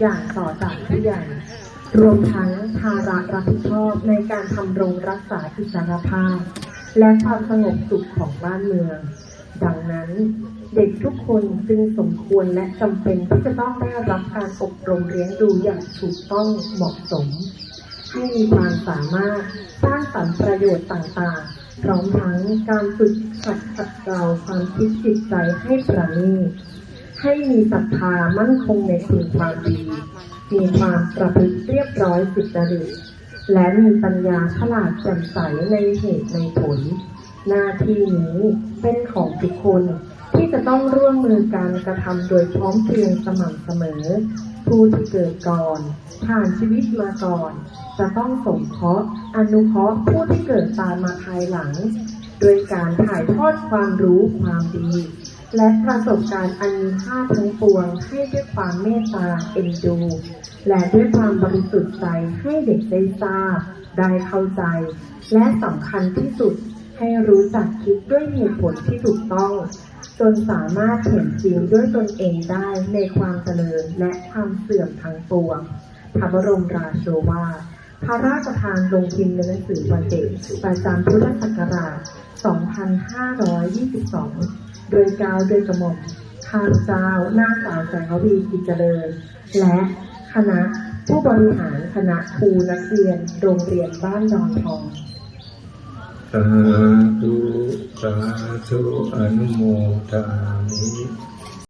อย่างต่อจากผู้ใหญ่รวมทั้งภาระรับผิดชอบในการทำรงรักษาอิสรภาพ และความสงบสุขของบ้านเมือง ดังนั้นเด็กทุกคนจึงสมควรและจำเป็นที่จะต้องได้รับการอบรมเลี้ยงดูอย่างถูกต้องเหมาะสม ให้มีความสามารถสร้างสรรค์ประโยชน์ต่างๆ พร้อมทั้งการฝึกขัดขัดเกลาความคิดจิตใจให้ประณีต ให้มีศรัทธามั่นคงในคุณความดี มีความประพฤติเรียบร้อยสุจริต และมีปัญญาฉลาดแจ่มใสในเหตุในผล หน้าที่นี้เป็นของทุกคนที่จะต้องร่วมมือการกระทำโดยพร้อมเพรียงสม่ำเสมอ ผู้ที่เกิดก่อนผ่านชีวิตมาก่อน จะต้องสงเคราะห์อนุเคราะห์ผู้ที่เกิดตามมาภายหลัง โดยการถ่ายทอดความรู้ความดี และประสบการณ์อันมีค่าทั้งปวงให้ด้วยความเมตตาเอ็นดู และด้วยความบริสุทธิ์ใจให้เด็กได้ทราบ ได้เข้าใจ และสำคัญที่สุดให้รู้จักคิดด้วยเหตุผลที่ถูกต้อง จนสามารถเห็นจริงด้วยตนเองได้ในความเจริญและความเสื่อมทั้งปวงพระบรมราโชวาทพระราชทานลงพิมพ์ในหนังสือวันเด็กประจำพุทธศักราช 2522 โดยกาวโดยกระหม่อมข้าพเจ้านาสาวแสงวีกิจเจริญ และคณะผู้บริหารคณะครูนักเรียนโรงเรียนบ้านดอนทองสาธุสาธุอนุโมทามิ